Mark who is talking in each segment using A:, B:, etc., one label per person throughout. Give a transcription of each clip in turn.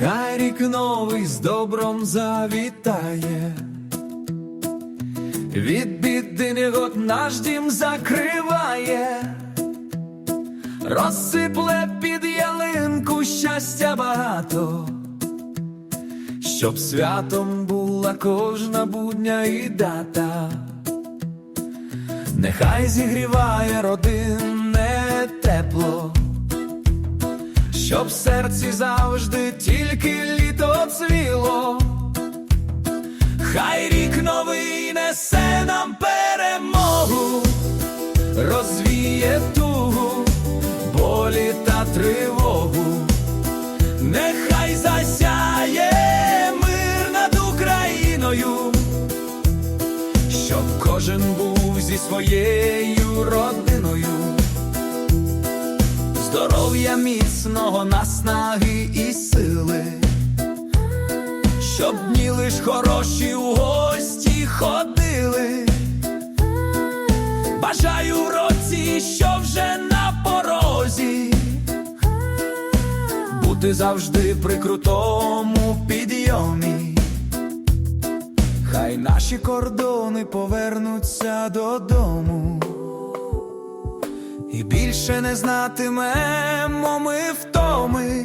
A: Хай рік новий з добром завітає, від біди негод наш дім закриває, розсипле під ялинку щастя багато, щоб святом була кожна будня і дата. Нехай зігріває родинне тепло, щоб в серці завжди тільки новий несе нам перемогу, розвіє тугу, болі та тривогу. Нехай засяє мир над Україною щоб кожен був зі своєю родиною, здоров'я міцного наснаги і сили, щоб дні лиш хороші у гості ходили. Бажаю році, що вже на порозі, бути завжди при крутому підйомі. Хай наші кордони повернуться додому, і більше не знатимемо ми втоми,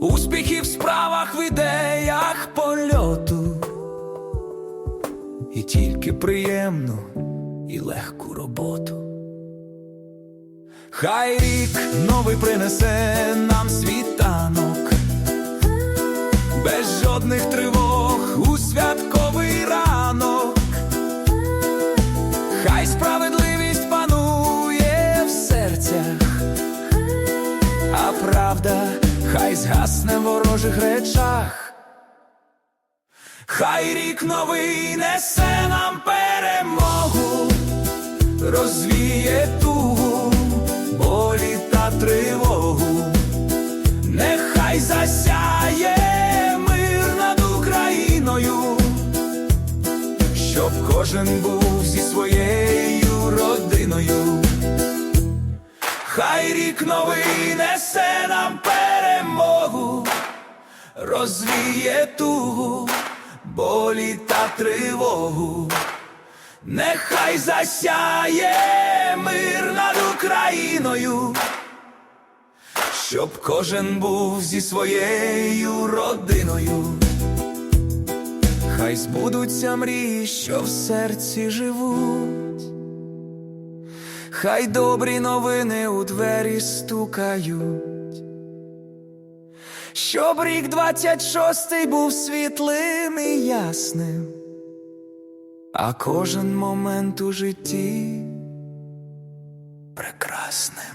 A: успіхів в тільки приємну і легку роботу. Хай рік новий принесе нам світанок без жодних тривог у святковий ранок. Хай справедливість панує в серцях, а правда хай згасне в ворожих речах. Хай рік новий несе нам перемогу, розвіє тугу, болі та тривогу. Нехай засяє мир над Україною, щоб кожен був зі своєю родиною. Хай рік новий несе нам перемогу, розвіє тугу, болі та тривогу. Нехай засяє мир над Україною щоб кожен був зі своєю родиною. Хай збудуться мрії, що в серці живуть, хай добрі новини у двері стукають, щоб рік двадцять шостий був світлим і ясним, а кожен момент у житті прекрасним.